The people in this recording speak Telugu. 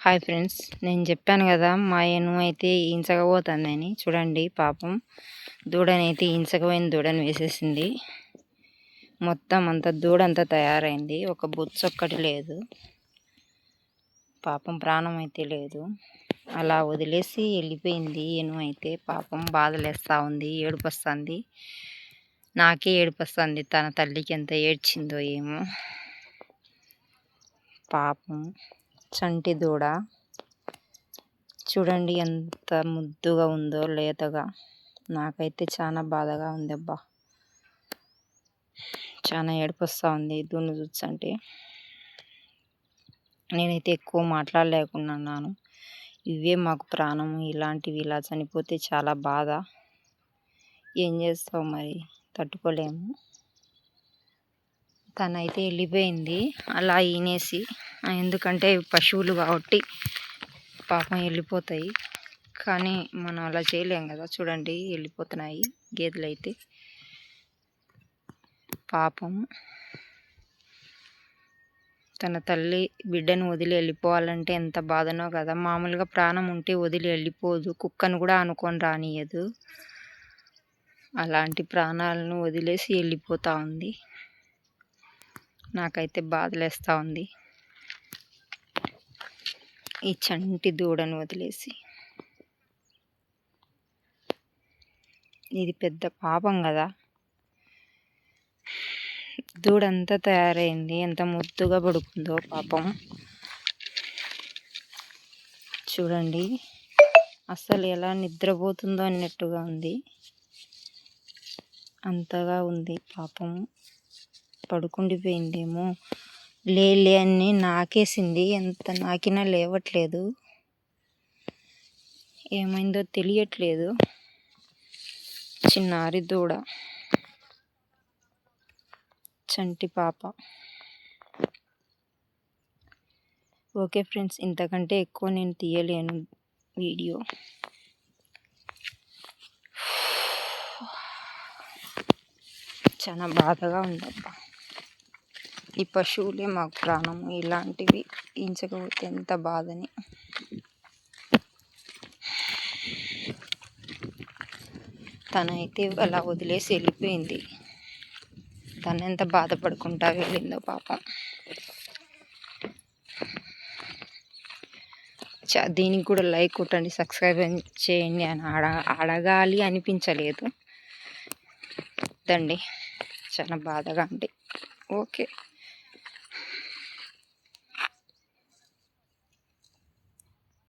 హాయ్ ఫ్రెండ్స్ నేను చెప్పాను కదా మా ఎను అయితే ఈంచకపోతుందని చూడండి పాపం దూడనైతే ఈంచకపోయిన దూడని వేసేసింది. మొత్తం అంత దూడంతా తయారైంది. ఒక బొచ్చు ఒక్కటి లేదు. పాపం ప్రాణం అయితే లేదు. అలా వదిలేసి వెళ్ళిపోయింది ఎను అయితే. పాపం బాధలేస్తూ ఉంది ఏడుపు వస్తుంది నాకే ఏడుపు వస్తుంది తన తల్లికి ఎంత ఏడ్చిందో ఏమో. పాపం చంటి దూడ. చూడండి ఎంత ముద్దుగా ఉందో లేతగా. నాకైతే చాలా బాధగా ఉంది అబ్బా చాలా ఏడుపు వస్తూ ఉంది దూని చూసంటే నేనైతే ఎక్కువ మాట్లాడలేకున్నాను. ఇవే మాకు ప్రాణం ఇలాంటివి ఇలా చనిపోతే చాలా బాధ. ఏం చేస్తావు మరి? తట్టుకోలేము. తనైతే వెళ్ళిపోయింది. అలా ఈనేసి ఎందుకంటే పశువులు కాబట్టి పాపం వెళ్ళిపోతాయి. కానీ మనం అలా చేయలేం కదా. చూడండి వెళ్ళిపోతున్నాయి గేదెలు అయితే పాపం తన తల్లి బిడ్డను వదిలి వెళ్ళిపోవాలంటే ఎంత బాధనో కదా. మామూలుగా ప్రాణం ఉంటే వదిలి వెళ్ళిపోదు. కుక్కను కూడా అనుకొని రానియదు అలాంటి ప్రాణాలను వదిలేసి వెళ్ళిపోతూ ఉంది. నాకైతే బాధలేస్తూ ఉంది. ఈ చంటి దూడను వదిలేసి. ఇది పెద్ద పాపం కదా. దూడంతా తయారైంది. ఎంత ముద్దుగా పడుకుందో పాపం. చూడండి. అసలు ఎలా నిద్రపోతుందో అన్నట్టుగా ఉంది. అంతగా ఉంది పాపం. పడుకుండిపోయిందేమో. లే అని నాకేసింది. ఎంత నాకినా లేవట్లేదు. ఏమైందో తెలియట్లేదు. చిన్నారి దూడ చంటి పాప. ఓకే ఫ్రెండ్స్ ఇంతకంటే ఎక్కువ నేను తీయలేను వీడియో. చాలా బాధగా ఉందబ్బా. ఈ పశువులే మాకు ప్రాణం. ఇలాంటివి ఇంచకపోతే ఎంత బాధని. తనైతే అలా వదిలేసి వెళ్ళిపోయింది. తను ఎంత బాధపడుకుంటా వెళ్ళిందో పాపం. దీనికి కూడా లైక్ కొట్టండి సబ్స్క్రైబ్ చేయండి అని అడ అడగాలి అనిపించలేదు. దండి చాలా బాధగా అండి ఓకే.